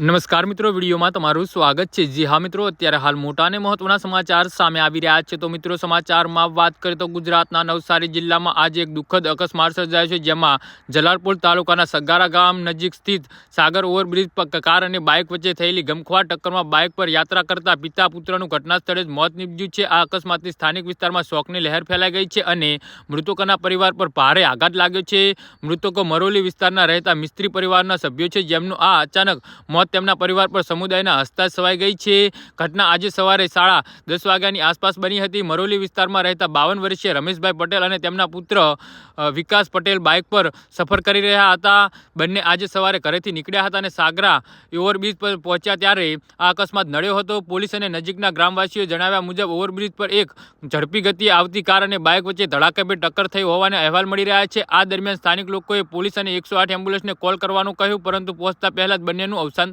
નમસ્કાર મિત્રો, વિડીયોમાં તમારું સ્વાગત છે. જી હા મિત્રો, અત્યારે હાલ મોટા અને મહત્વના સમાચાર સામે આવી રહ્યા છે. તો મિત્રો, સમાચારમાં વાત કરીએ તો ગુજરાતના નવસારી જિલ્લામાં આજે એક દુઃખદ અકસ્માત સર્જાયો છે, જેમાં જલાલપુર તાલુકાના સગારા ગામ નજીક સ્થિત સાગર ઓવરબ્રિજ પર કાર અને બાઇક વચ્ચે થયેલી ગમખ્વાર ટક્કરમાં બાઇક પર યાત્રા કરતા પિતા પુત્રનું ઘટના સ્થળે જ મોત નીપજ્યું છે. આ અકસ્માતથી સ્થાનિક વિસ્તારમાં શોકની લહેર ફેલાઈ ગઈ છે અને મૃતકોના પરિવાર પર ભારે આઘાત લાગ્યો છે. મૃતકો મરોલી વિસ્તારના રહેતા મિસ્ત્રી પરિવારના સભ્યો છે, જેમનું આ અચાનક મોત તેમના પરિવાર પર સમુદાયના હસ્તા છવાઈ ગઈ છે. ઘટના આજે સવારે સાડા દસ વાગ્યાની આસપાસ બની હતી. મરોલી વિસ્તારમાં રહેતા બાવન વર્ષીય રમેશભાઈ પટેલ અને તેમના પુત્ર વિકાસ પટેલ બાઇક પર સફર કરી રહ્યા હતા. બંને આજે સવારે ઘરેથી નીકળ્યા હતા અને સાગરા ઓવરબ્રિજ પર પહોંચ્યા ત્યારે આ અકસ્માત નડ્યો હતો. પોલીસ અને નજીકના ગ્રામવાસીઓ જણાવ્યા મુજબ ઓવરબ્રિજ પર એક ઝડપી ગતિએ આવતી કાર અને બાઇક વચ્ચે ધડાકેભેર ટક્કર થઈ હોવાના અહેવાલ મળી રહ્યા છે. આ દરમિયાન સ્થાનિક લોકોએ પોલીસ અને એકસો આઠ એમ્બ્યુલન્સને કોલ કરવાનું કહ્યું, પરંતુ પહોંચતા પહેલા જ બંનેનું અવસાન